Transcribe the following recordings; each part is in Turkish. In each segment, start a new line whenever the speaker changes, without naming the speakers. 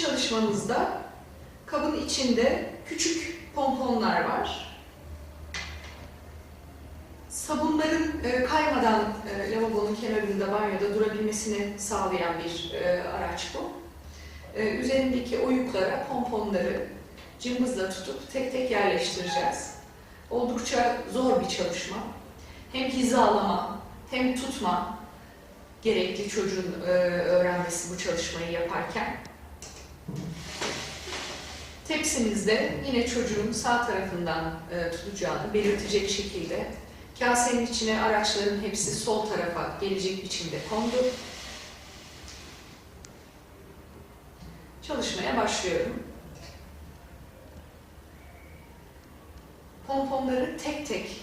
çalışmamızda kabın içinde küçük pomponlar var. Sabunların e, kaymadan e, lavabonun kenarında banyoda durabilmesini sağlayan bir e, araç bu. E, üzerindeki oyuklara pomponları cımbızla tutup tek tek yerleştireceğiz. Oldukça zor bir çalışma. Hem hizalama hem tutma gerekli çocuğun e, öğrenmesi bu çalışmayı yaparken. Tepsimizde yine çocuğun sağ tarafından e, tutacağını belirtecek şekilde kasenin içine araçların hepsi sol tarafa gelecek biçimde kondu. Çalışmaya başlıyorum. Pomponları tek tek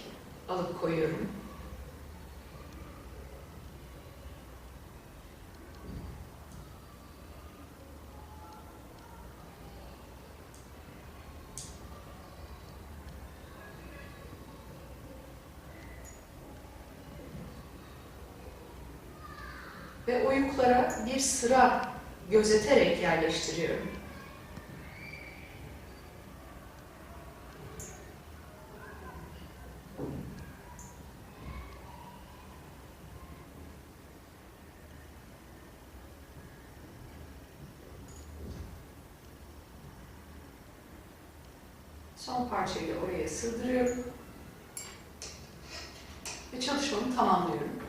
alıp koyuyorum. Ve oyuklara bir sıra gözeterek yerleştiriyorum. Son parçayı oraya sığdırıyorum. Ve çalışmamı tamamlıyorum.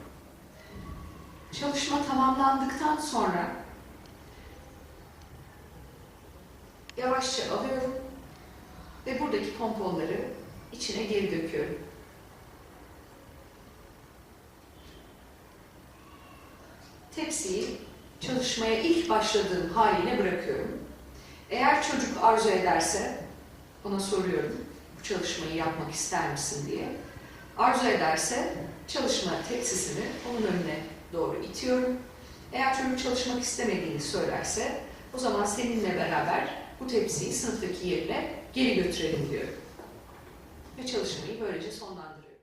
Çalışma tamamlandıktan sonra yavaşça alıyorum ve buradaki pomponları içine geri döküyorum. Tepsiyi çalışmaya ilk başladığım haline bırakıyorum. Eğer çocuk arzu ederse ona soruyorum bu çalışmayı yapmak ister misin diye. Arzu ederse çalışma tepsisini onun önüne doğru itiyorum. Eğer çocuk çalışmak istemediğini söylerse o zaman seninle beraber bu tepsiyi sınıftaki yerine geri götürelim diyorum. Ve çalışmayı böylece sonlandırıyorum.